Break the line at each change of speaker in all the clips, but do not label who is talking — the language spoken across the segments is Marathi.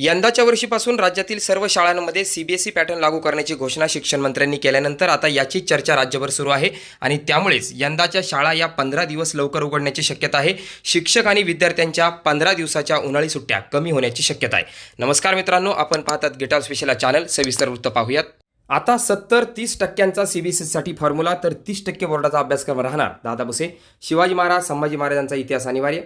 यंदाच्या वर्षीपासून राज्यातील सर्व शाळांमध्ये सीबीएसई पॅटर्न लागू करण्याची घोषणा शिक्षण मंत्र्यांनी केल्यानंतर आता याची चर्चा राज्यभर सुरू आहे. आणि त्यामुळेच यंदाच्या शाळा या पंधरा दिवस लवकर उघडण्याची शक्यता आहे. शिक्षक आणि विद्यार्थ्यांच्या पंधरा दिवसाच्या उन्हाळी सुट्ट्या कमी होण्याची शक्यता आहे. नमस्कार मित्रांनो आपण पाहतात गिटार स्पेशल चॅनल. सविस्तर वृत्त पाहूयात. आता सत्तर तीस टक्क्यांचा सीबीएसईसाठी फॉर्म्युला तर तीस टक्के बोर्डाचा अभ्यासक्रम राहणार दादा भुसे. शिवाजी महाराज संभाजी महाराजांचा इतिहास अनिवार्य.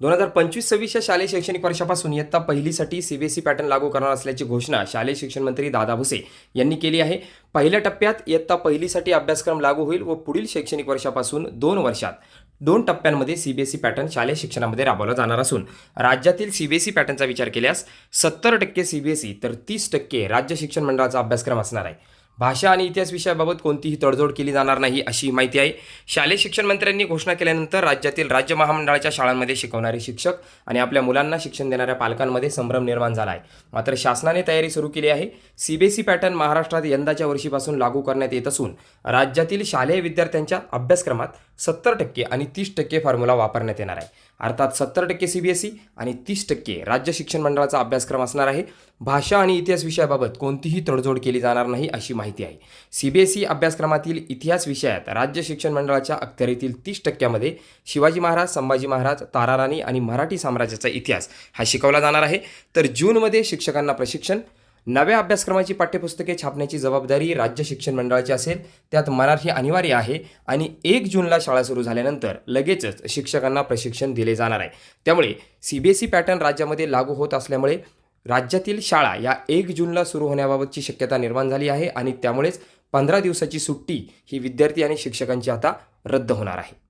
दोन हजार पंचवीस सव्वीसच्या शालेय शैक्षणिक वर्षापासून इयत्ता पहिलीसाठी सीबीएसई पॅटर्न लागू करणार असल्याची घोषणा शालेय शिक्षण मंत्री दादा भुसे यांनी केली आहे. पहिल्या टप्प्यात इयत्ता पहिलीसाठी अभ्यासक्रम लागू होईल व पुढील शैक्षणिक वर्षापासून दोन वर्षात दोन टप्प्यांमध्ये सीबीएसई पॅटर्न शालेय शिक्षणामध्ये राबवला जाणार असून राज्यातील सीबीएसई पॅटर्नचा विचार केल्यास सत्तर टक्के सीबीएसई तर तीस टक्के राज्य शिक्षण मंडळाचा अभ्यासक्रम असणार आहे. भाषा आणि इतिहास विषयाबाबत कोणतीही तडजोड केली जाणार नाही अशी माहिती आहे. शालेय शिक्षण मंत्र्यांनी घोषणा केल्यानंतर राज्यातील राज्य महामंडळाच्या शाळांमध्ये शिकवणारे शिक्षक आणि आपल्या मुलांना शिक्षण देणाऱ्या पालकांमध्ये संभ्रम निर्माण झाला आहे. मात्र शासनाने तयारी सुरू केली आहे. सीबीएसई पॅटर्न महाराष्ट्रात यंदाच्या वर्षीपासून लागू करण्यात येत असून राज्यातील शालेय विद्यार्थ्यांच्या अभ्यासक्रमात सत्तर टक्के आणि तीस टक्के फॉर्म्युला वापरण्यात येणार आहे. अर्थात सत्तर टक्के सीबीएसई आणि तीस टक्के राज्य शिक्षण मंडळाचा अभ्यासक्रम असणार आहे. भाषा आणि इतिहास विषयाबाबत कोणतीही तडजोड केली जाणार नाही अशी माहिती आहे. सीबीएसई अभ्यासक्रमातील इतिहास विषयात राज्य शिक्षण मंडळाच्या अखत्यारीतील तीस टक्क्यामध्ये शिवाजी महाराज संभाजी महाराज ताराराणी आणि मराठी साम्राज्याचा इतिहास हा शिकवला जाणार आहे. तर जूनमध्ये शिक्षकांना प्रशिक्षण नव्या अभ्यासक्रमाची पाठ्यपुस्तके छापण्याची जबाबदारी राज्य शिक्षण मंडळाची असेल त्यात मराठी अनिवार्य आहे आणि एक जूनला शाळा सुरू झाल्यानंतर लगेचच शिक्षकांना प्रशिक्षण दिले जाणार आहे. त्यामुळे C B S E pattern राज्यामध्ये लागू होत असल्यामुळे राज्यातील शाळा या एक जूनला सुरू होण्याबाबतची शक्यता निर्माण झाली आहे आणि त्यामुळेच पंधरा दिवसाची सुट्टी ही विद्यार्थी आणि शिक्षकांची आता रद्द होणार आहे.